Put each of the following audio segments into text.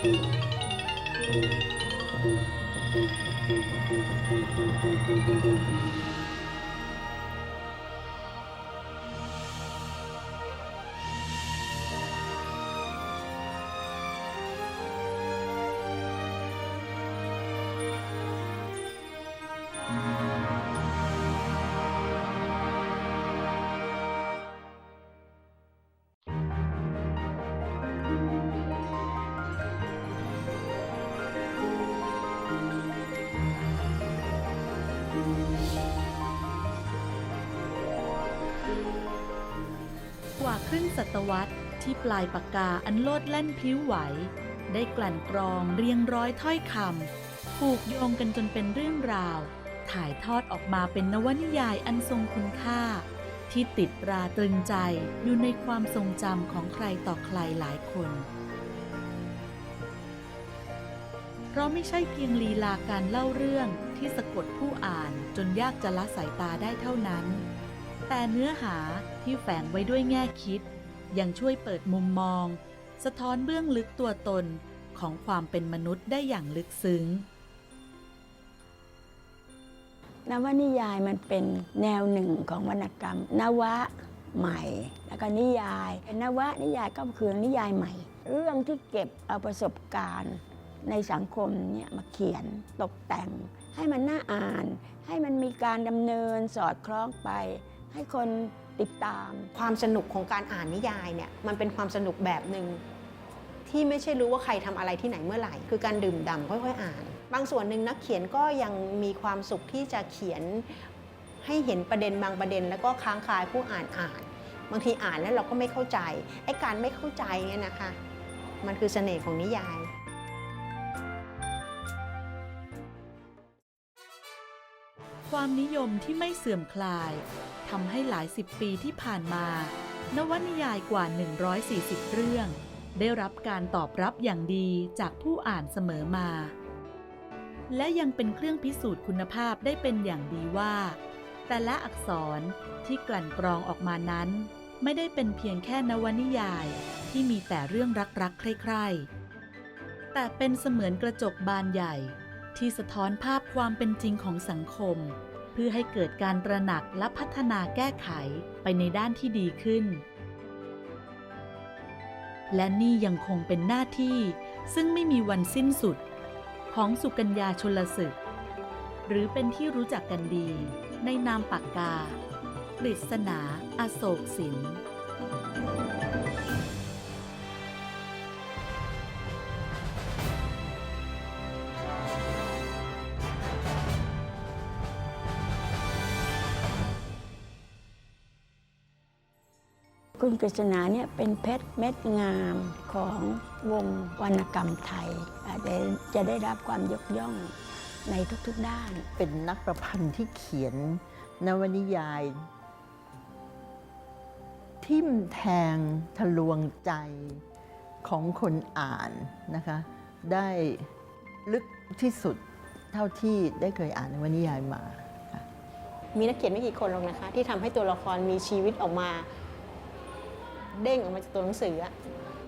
กว่ ครึ่งศตวรรษที่ปลายปากกาอันโลดแล่นพลิ้วไหว ได้กลั่นกรองเรียงร้อยถ้อยคำผูกโยงกันจนเป็นเรื่องราว ถ่ายทอดออกมาเป็นนวนิยายอันทรงคุณค่า ที่ติดราตรึงใจอยู่ในความทรงจำของใครต่อใครหลายคน เพราะไม่ใช่เพียงลีลาการเล่าเรื่องที่สะกดผู้อ่านจนยากจะละสายตาได้เท่านั้น แต่เนื้อหาที่แฝงไว้ด้วยแง่คิด ยังช่วยเปิดมุมมอง สะท้อนเบื้องลึกตัวตนของความเป็นมนุษย์ได้อย่างลึกซึ้งนวนิยายมันเป็นแนวหนึ่งของวรรณกรรม นวะใหม่ แล้วก็นิยายนวะนิยายก็คือนิยายใหม่ เรื่องที่เก็บเอาประสบการณ์ในสังคมเนี่ยมาเขียนตกแต่ง ให้มันน่าอ่าน ให้มันมีการดำเนินสอดคล้องไป ให้คนติดตาม ความสนุกของการอ่านนิยายเนี่ยมันเป็นความสนุกแบบหนึ่งที่ไม่ใช่รู้ว่าใครทำอะไรที่ไหนเมื่อไหร่ คือการดื่มด่ำค่อยๆอ่าน บางส่วนหนึ่งนักเขียนก็ยังมีความสุขที่จะเขียนให้เห็นประเด็นบางประเด็น แล้วก็ค้างคายผู้อ่านอ่าน บางทีอ่านแล้วเราก็ไม่เข้าใจไอ้การไม่เข้าใจเนี่ยนะคะ มันคือเสน่ห์ของนิยายความนิยมที่ไม่เสื่อมคลาย ทำให้หลายสิบปีที่ผ่านมา นวนิยายกว่า 140 เรื่อง ได้รับการตอบรับอย่างดีจากผู้อ่านเสมอมา และยังเป็นเครื่องพิสูจน์คุณภาพได้เป็นอย่างดีว่า แต่ละอักษรที่กลั่นกรองออกมานั้น ไม่ได้เป็นเพียงแค่นวนิยายที่มีแต่เรื่องรักๆ ใคร่ๆ แต่เป็นเสมือนกระจกบานใหญ่ที่สะท้อนภาพความเป็นจริงของสังคม เพื่อให้เกิดการตระหนักและพัฒนาแก้ไขไปในด้านที่ดีขึ้น และนี่ยังคงเป็นหน้าที่ซึ่งไม่มีวันสิ้นสุด ของสุกัญญาชนลศึก หรือเป็นที่รู้จักกันดี ในนามปากกากฤษณาอโศกสินคุณ กฤษณาเนี่ยเป็นเพชรเม็ดงามของวงวรรณกรรมไทยอะได้จะได้รับความยกย่องในทุกๆด้าน เป็นนักประพันธ์ที่เขียนนวนิยาย ทิ่มแทงทะลวงใจของคนอ่านนะคะได้ลึกที่สุดเท่าที่ได้เคยอ่านนวนิยายมาค่ะมีนักเขียนไม่กี่คนหรอกนะคะ ที่ทำให้ตัวละครมีชีวิตออกมา เด้งออกมาจากตัวหนังสืออะ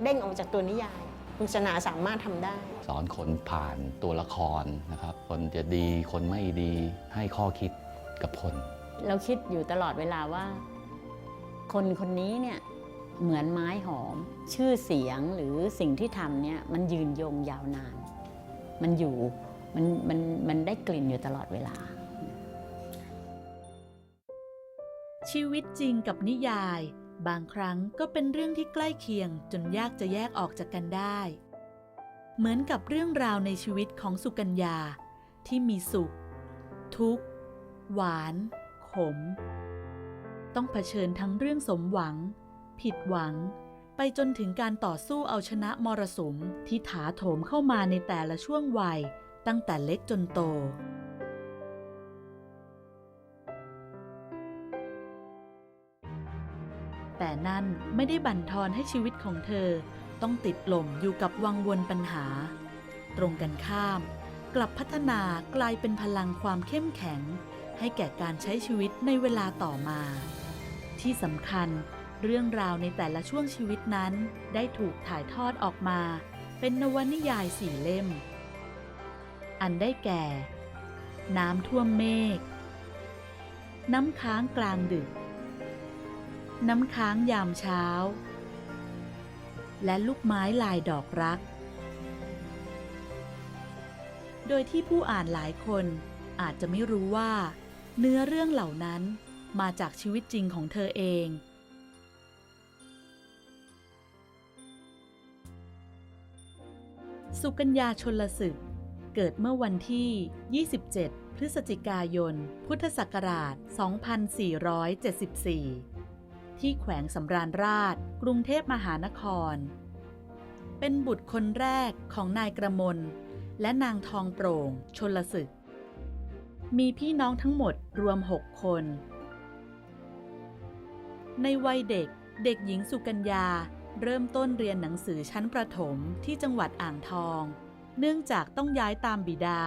เด้งออกมาจากตัวนิยายคุณชนาสามารถทำได้ สอนคนผ่านตัวละครนะครับ คนจะดีคนไม่ดีให้ข้อคิดกับคน เราคิดอยู่ตลอดเวลาว่า คนคนนี้เนี่ยเหมือนไม้หอม ชื่อเสียงหรือสิ่งที่ทำเนี่ยมันยืนยงยาวนาน มันอยู่มันมันมันได้กลิ่นอยู่ตลอดเวลา ชีวิตจริงกับนิยาย บางครั้งก็เป็นเรื่องที่ใกล้เคียงจนยากจะแยกออกจากกันได้ เหมือนกับเรื่องราวในชีวิตของสุกัญญา ที่มีสุข ทุกข์ หวาน ขม ต้องเผชิญทั้งเรื่องสมหวัง ผิดหวัง ไปจนถึงการต่อสู้เอาชนะมรสุมที่ถาโถมเข้ามาในแต่ละช่วงวัยตั้งแต่เล็กจนโต นั่นไม่ได้บั่นทอนให้ชีวิตของเธอ ต้องติดหล่มอยู่กับวังวนปัญหา ตรงกันข้าม กลับพัฒนากลายเป็นพลังความเข้มแข็ง ให้แก่การใช้ชีวิตในเวลาต่อมา ที่สำคัญเรื่องราวในแต่ละช่วงชีวิตนั้นได้ถูกถ่ายทอดออกมา เป็นนวนิยายสี่เล่ม อันได้แก่ น้ำท่วมเมฆ น้ำค้างกลางดึก น้ำค้างยามเช้า และลูกไม้ลายดอกรัก โดยที่ผู้อ่านหลายคนอาจจะไม่รู้ว่า เนื้อเรื่องเหล่านั้นมาจากชีวิตจริงของเธอเอง สุกัญญาชนลศึก เกิดเมื่อวันที่ 27 พฤศจิกายน พุทธศักราช 2474 ที่แขวงสำราญราช กรุงเทพมหานคร เป็นบุตรคนแรกของนายกระมลและนางทองโปร่ง ชนลศึก มีพี่น้องทั้งหมดรวม6คน ในวัยเด็กเด็กหญิงสุกัญญาเริ่มต้นเรียนหนังสือชั้นประถมที่จังหวัดอ่างทอง เนื่องจากต้องย้ายตามบิดา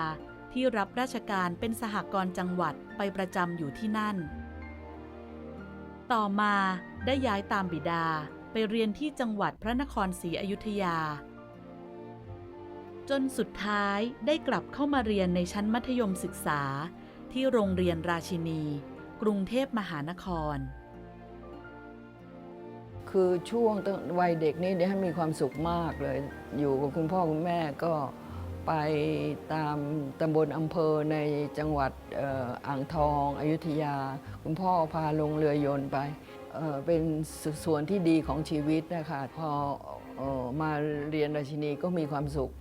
ที่รับราชการเป็นสหกรณ์จังหวัดไปประจำอยู่ที่นั่น ต่อมาได้ย้ายตามบิดาไปเรียนที่จังหวัดพระนครศรีอยุธยา จนสุดท้ายได้กลับเข้ามาเรียนในชั้นมัธยมศึกษา ที่โรงเรียนราชินี กรุงเทพมหานคร คือช่วงวัยเด็กนี่ได้มีความสุขมากเลย อยู่กับคุณพ่อคุณแม่ก็ ไปตามตำบลอำเภอในจังหวัดอ่ออ่างทองอยุธยา คุณพ่อพาลงเรือยนต์ไป เป็นส่วนที่ดีของชีวิตนะคะพออมาเรียนราชินีก็มีความสุข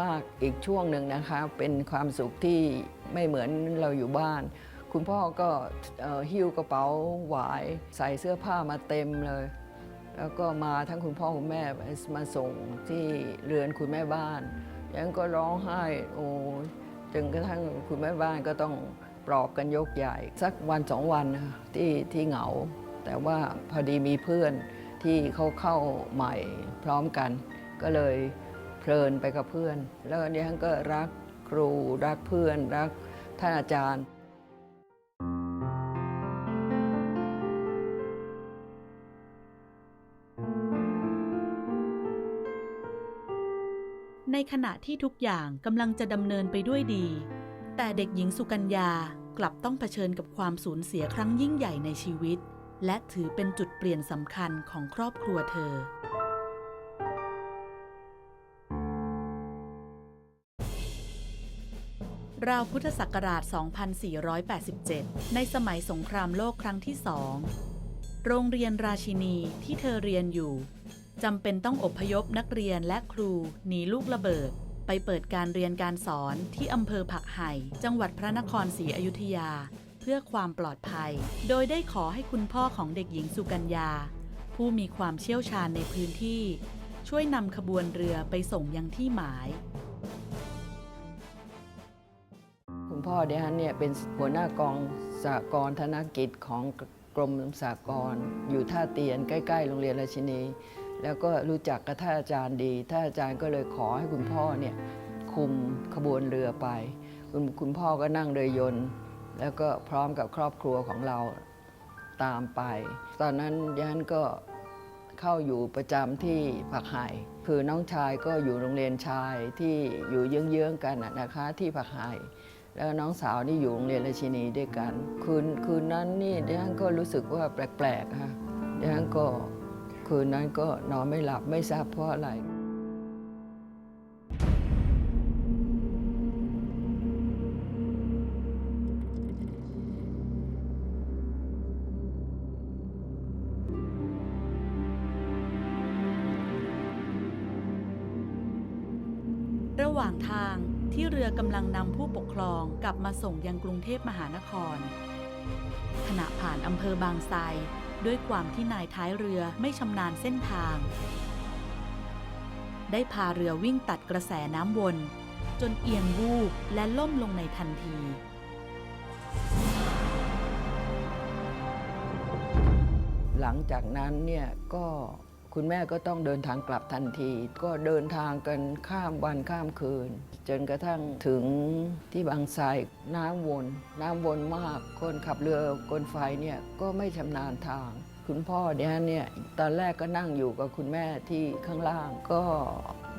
มากอีกช่วงหนึ่งนะคะ เป็นความสุขที่ไม่เหมือนเราอยู่บ้าน คุณพ่อก็หิ้วกระเป๋าหวายใส่เสื้อผ้ามาเต็มเลยแล้วก็มาทั้งคุณพ่อคุณแม่มาส่งที่เรือนคุณแม่บ้าน ยังก็ร้องไห้โอ้จนกระทั่งคุณแม่บ้านก็ต้องปลอบกันยกใหญ่ สักวันสองวันที่ที่เหงา แต่ว่าพอดีมีเพื่อนที่เขาเข้าใหม่พร้อมกัน ก็เลยเพลินไปกับเพื่อน แล้วดิฉันก็รักครูรักเพื่อนรักท่านอาจารย์ ในขณะที่ทุกอย่างกำลังจะดำเนินไปด้วยดี แต่เด็กหญิงสุกัญญากลับต้องเผชิญกับความสูญเสียครั้งยิ่งใหญ่ในชีวิต และถือเป็นจุดเปลี่ยนสำคัญของครอบครัวเธอ ราวพุทธศักราช 2487 ในสมัยสงครามโลกครั้งที่สอง โรงเรียนราชินีที่เธอเรียนอยู่ จำเป็นต้องอบพยพนักเรียนและครูหนีลูกระเบิด ไปเปิดการเรียนการสอนที่อำเภอผักไห่ จังหวัดพระนครศรีอยุธยา เพื่อความปลอดภัย โดยได้ขอให้คุณพ่อของเด็กหญิงสุกัญญา ผู้มีความเชี่ยวชาญในพื้นที่ ช่วยนำขบวนเรือไปส่งยังที่หมาย คุณพ่อเดฮันเนี่ยเป็นหัวหน้ากองสากรธนกิจของกรมสากร อยู่ท่าเตียนใกล้ ๆ โรงเรียนราชินี แล้วก็รู้จักกับท่านอาจารย์ดีท่านอาจารย์ก็เลยขอให้คุณพ่อเนี่ยคุมขบวนเรือไป คุณคุณพ่อก็นั่งเรือยนต์ แล้วก็พร้อมกับครอบครัวของเราตามไป ตอนนั้นดิฉันก็เข้าอยู่ประจำที่ผักไห่คือน้องชายก็อยู่โรงเรียนชายที่อยู่เยื้องๆกันนะนะคะที่ผักไห่แล้วน้องสาวนี่อยู่โรงเรียนราชินีด้วยกัน คืนคืนนั้นนี่ดิฉันก็รู้สึกว่าแปลกๆค่ะดิฉันก็ คืนนั้นก็นอนไม่หลับไม่ทราบเพราะอะไร ระหว่างทางที่เรือกำลังนำผู้ปกครองกลับมาส่งยังกรุงเทพมหานคร ขณะผ่านอำเภอบางไทร ด้วยความที่นายท้ายเรือไม่ชำนาญเส้นทาง ได้พาเรือวิ่งตัดกระแสน้ำวน จนเอียงวูบและล่มลงในทันทีหลังจากนั้นเนี่ยก็ คุณแม่ก็ต้องเดินทางกลับทันที ก็เดินทางกันข้ามวันข้ามคืน จนกระทั่งถึงที่บางไทรน้ำวน น้ำวนมาก คนขับเรือกลไฟเนี่ยก็ไม่ชำนาญทาง คุณพ่อเนี่ยเนี่ยตอนแรกก็นั่งอยู่กับคุณแม่ที่ข้างล่างก็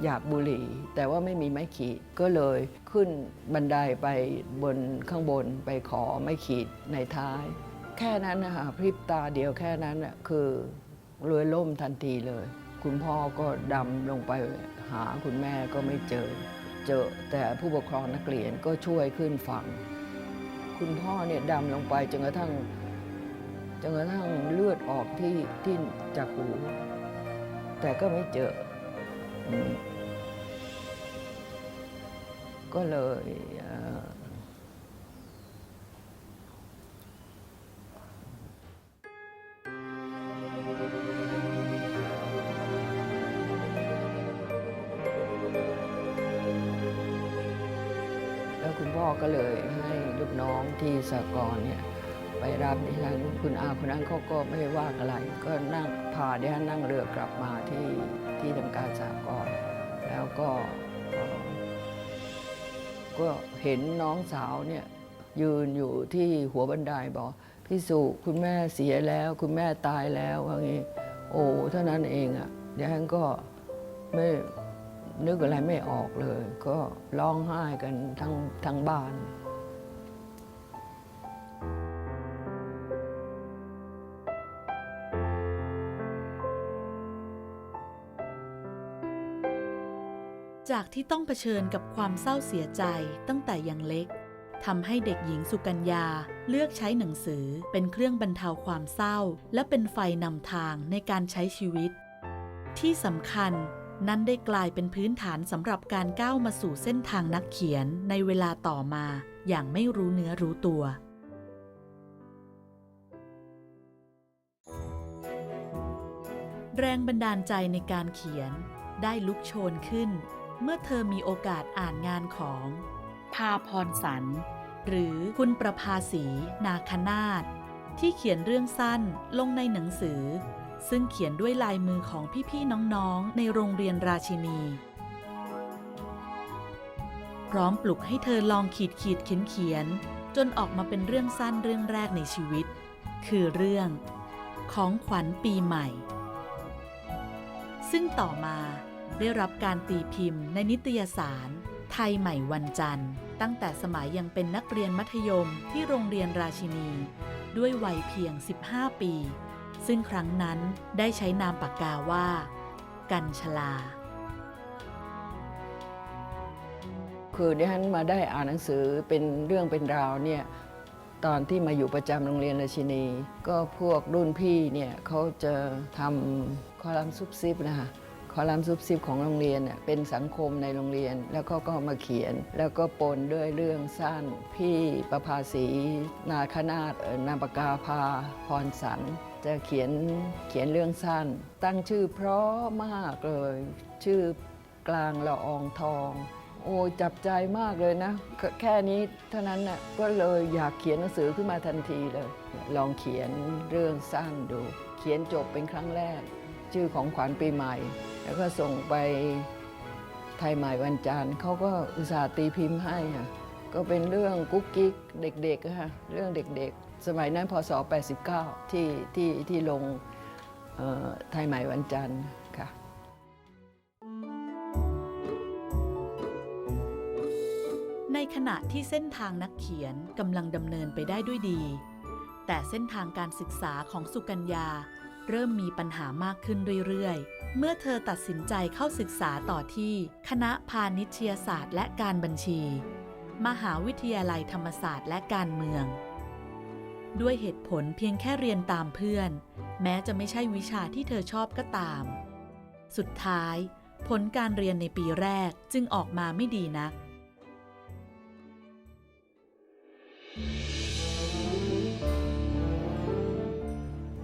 อยากบุหรี่ แต่ว่าไม่มีไม้ขีดก็เลยขึ้นบันไดไปบนข้างบนไปขอไม้ขีดในท้าย แค่นั้นนะคะพริบตาเดียวแค่นั้นน่ะคือ เรือล่มทันทีเลย คุณพ่อก็ดำลงไปหาคุณแม่ก็ไม่เจอ เจอแต่ผู้ปกครองนักเรียนก็ช่วยขึ้นฝั่ง คุณพ่อเนี่ยดำลงไปจนกระทั่งจนกระทั่งเลือดออกที่ที่จากหู แต่ก็ไม่เจอ ก็เลย ก็เลยให้ลูกน้องที่สากลเนี่ยไปรับดิฉันคุณอาคนนั้นเขาก็ไม่ว่าอะไร ก็นั่งพาดิฉันนั่งเรือกลับมาที่ที่ทำการสากลแล้วก็ก็เห็นน้องสาวเนี่ยยืนอยู่ที่หัวบันไดบอกพี่สุคุณแม่เสียแล้ว คุณแม่ตายแล้วว่างี้โอ้เท่านั้นเองอะ่ะดิฉันก็ไม่ นึกอะไรไม่ออกเลย ก็ร้องไห้กันทั้งทั้งบ้าน จากที่ต้องเผชิญกับความเศร้าเสียใจตั้งแต่ยังเล็กทำให้เด็กหญิงสุกัญญาเลือกใช้หนังสือเป็นเครื่องบรรเทาความเศร้า และเป็นไฟนำทางในการใช้ชีวิต ที่สำคัญ นั้นได้กลายเป็นพื้นฐานสำหรับการก้าวมาสู่เส้นทางนักเขียนในเวลาต่อมาอย่างไม่รู้เนื้อรู้ตัว แรงบันดาลใจในการเขียนได้ลุกโชนขึ้น เมื่อเธอมีโอกาสอ่านงานของพาพรสัน หรือคุณประภาสี นาคนาถที่เขียนเรื่องสั้นลงในหนังสือ ซึ่งเขียนด้วยลายมือของพี่ๆน้องๆ ในโรงเรียนราชินี พร้อมปลุกให้เธอลองขีดขีดเขียนเขียน จนออกมาเป็นเรื่องสั้นเรื่องแรกในชีวิต คือเรื่อง ของขวัญปีใหม่ ซึ่งต่อมาได้รับการตีพิมพ์ในนิตยสาร ไทยใหม่วันจันทร์ ตั้งแต่สมัยยังเป็นนักเรียนมัธยมที่โรงเรียนราชินี ด้วยวัยเพียง 15 ปี ซึ่งครั้งนั้นได้ใช้นามปากกาว่า กันชลา คือดิฉันมาได้อ่านหนังสือเป็นเรื่องเป็นราวเนี่ยตอนที่มาอยู่ประจำโรงเรียนราชินี ก็พวกรุ่นพี่เนี่ยเขาจะทำคอลัมน์ซุบซิบนะคะ คอลัมน์ซุบซิบของโรงเรียนเป็นสังคมในโรงเรียน แล้วก็ก็มาเขียน แล้วก็ปนด้วยเรื่องสั้น พี่ประภาสี นาคนาถเอ่อนามปากาพาพรสัน จะเขียนเขียนเรื่องสั้น ตั้งชื่อเพราะมากเลย ชื่อกลางละอองทอง โอ้จับใจมากเลยนะ แค่นี้เท่านั้นน่ะก็เลยอยากเขียนหนังสือขึ้นมาทันทีเลย ลองเขียนเรื่องสั้นดู เขียนจบเป็นครั้งแรก ชื่อของขวัญปีใหม่ แล้วก็ส่งไปไทยใหม่วันจันทร์เขาก็อุตส่าห์ตีพิมพ์ให้อะก็เป็นเรื่องกุ๊กกิ๊กเด็กๆค่ะเรื่องเด็กๆ สมัยนั้นพศ 89 ที่ที่ที่ลงไทยใหม่วันจันทร์ค่ะในขณะที่เส้นทางนักเขียนกำลังดำเนินไปได้ด้วยดี แต่เส้นทางการศึกษาของสุกัญญา เริ่มมีปัญหามากขึ้นเรื่อยๆ เมื่อเธอตัดสินใจเข้าศึกษาต่อที่ คณะพาณิชยศาสตร์และการบัญชี มหาวิทยาลัยธรรมศาสตร์และการเมือง ด้วยเหตุผลเพียงแค่เรียนตามเพื่อน แม้จะไม่ใช่วิชาที่เธอชอบก็ตาม สุดท้าย ผลการเรียนในปีแรกจึงออกมาไม่ดีนัก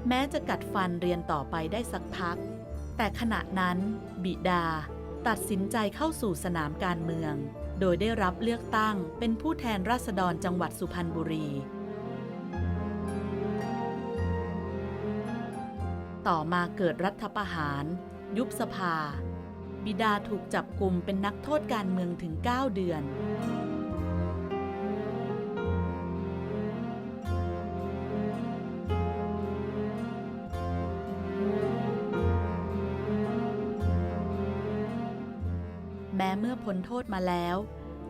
แม้จะกัดฟันเรียนต่อไปได้สักพัก แต่ขณะนั้นบิดา ตัดสินใจเข้าสู่สนามการเมือง โดยได้รับเลือกตั้งเป็นผู้แทนราษฎรจังหวัดสุพรรณบุรี ต่อมาเกิดรัฐประหาร ยุบสภา บิดาถูกจับกลุ่มเป็นนักโทษการเมืองถึง 9 เดือน แม้เมื่อพ้นโทษมาแล้ว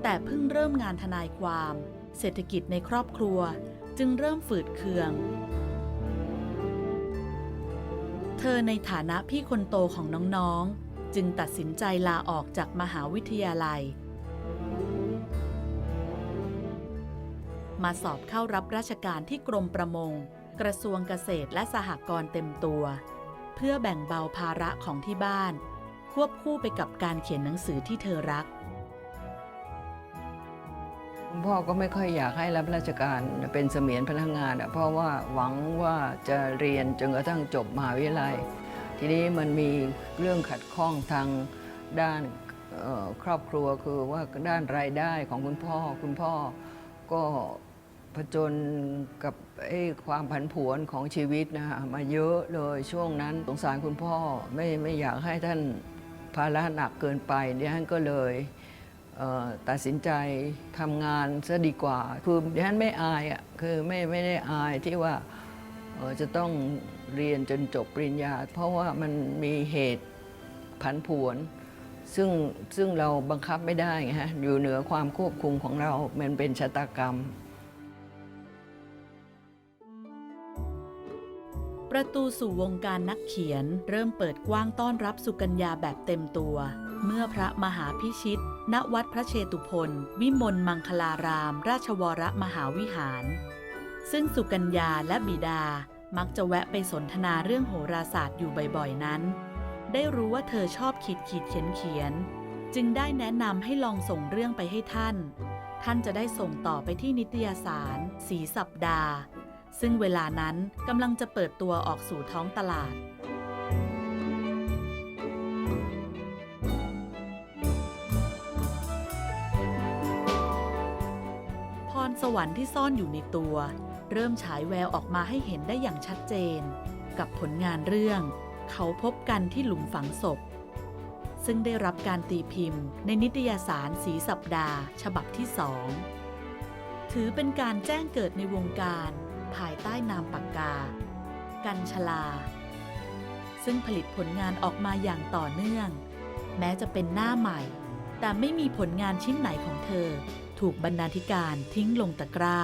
แต่เพิ่งเริ่มงานทนายความ เศรษฐกิจในครอบครัวจึงเริ่มฝืดเคือง เธอในฐานะพี่คนโตของน้องๆ จึงตัดสินใจลาออกจากมหาวิทยาลัย มาสอบเข้ารับราชการที่กรมประมง กระทรวงเกษตรและสหกรณ์เต็มตัว เพื่อแบ่งเบาภาระของที่บ้าน วบคู่ไปกับการเขียนหนังสือที่เธอรัก คุณพ่อก็ไม่ค่อยอยากให้รับราชการเป็นเสมียนพนักงานอะเพราะว่าหวังว่าจะเรียนจนกระทั่งจบมหาวิทยาลัย ทีนี้มันมีเรื่องขัดข้องทางด้านครอบครัวคือว่าด้านรายได้ของคุณพ่อ คุณพ่อก็ผจญกับความผันผวนของชีวิตนะฮะมาเยอะเลยช่วงนั้นสงสารคุณพ่อไม่ไม่อยากให้ท่าน ภาระหนักเกินไปดิฉันก็เลยเอ่อตัดสินใจทำงานซะดีกว่า คือดิฉันไม่อายอะคือไม่ไม่ได้อายที่ว่าเอ่อจะต้องเรียนจนจบปริญญา เพราะว่ามันมีเหตุผันผวน ซึ่งซึ่งเราบังคับไม่ได้ไงฮะอยู่เหนือความควบคุมของเรา มันเป็นชะตากรรม ประตูสู่วงการนักเขียนเริ่มเปิดกว้างต้อนรับสุกัญญาแบบเต็มตัว เมื่อพระมหาพิชิต ณวัดพระเชตุพนวิมลมังคลาราม ราชวรมหาวิหาร ซึ่งสุกัญญาและบิดามักจะแวะไปสนทนาเรื่องโหราศาสตร์อยู่บ่อยๆนั้น ได้รู้ว่าเธอชอบขีดขีดเขียนเขียน จึงได้แนะนำให้ลองส่งเรื่องไปให้ท่าน ท่านจะได้ส่งต่อไปที่นิตยสาร สีสัปดาห์ ซึ่งเวลานั้นกำลังจะเปิดตัวออกสู่ท้องตลาด พรสวรรค์ที่ซ่อนอยู่ในตัว เริ่มฉายแววออกมาให้เห็นได้อย่างชัดเจน กับผลงานเรื่อง เขาพบกันที่หลุมฝังศพ ซึ่งได้รับการตีพิมพ์ ในนิตยสารสีสัปดาห์ ฉบับที่สองถือเป็นการแจ้งเกิดในวงการ ภายใต้นามปากกา กันชลา ซึ่งผลิตผลงานออกมาอย่างต่อเนื่อง แม้จะเป็นหน้าใหม่ แต่ไม่มีผลงานชิ้นไหนของเธอ ถูกบรรณาธิการทิ้งลงตะกร้า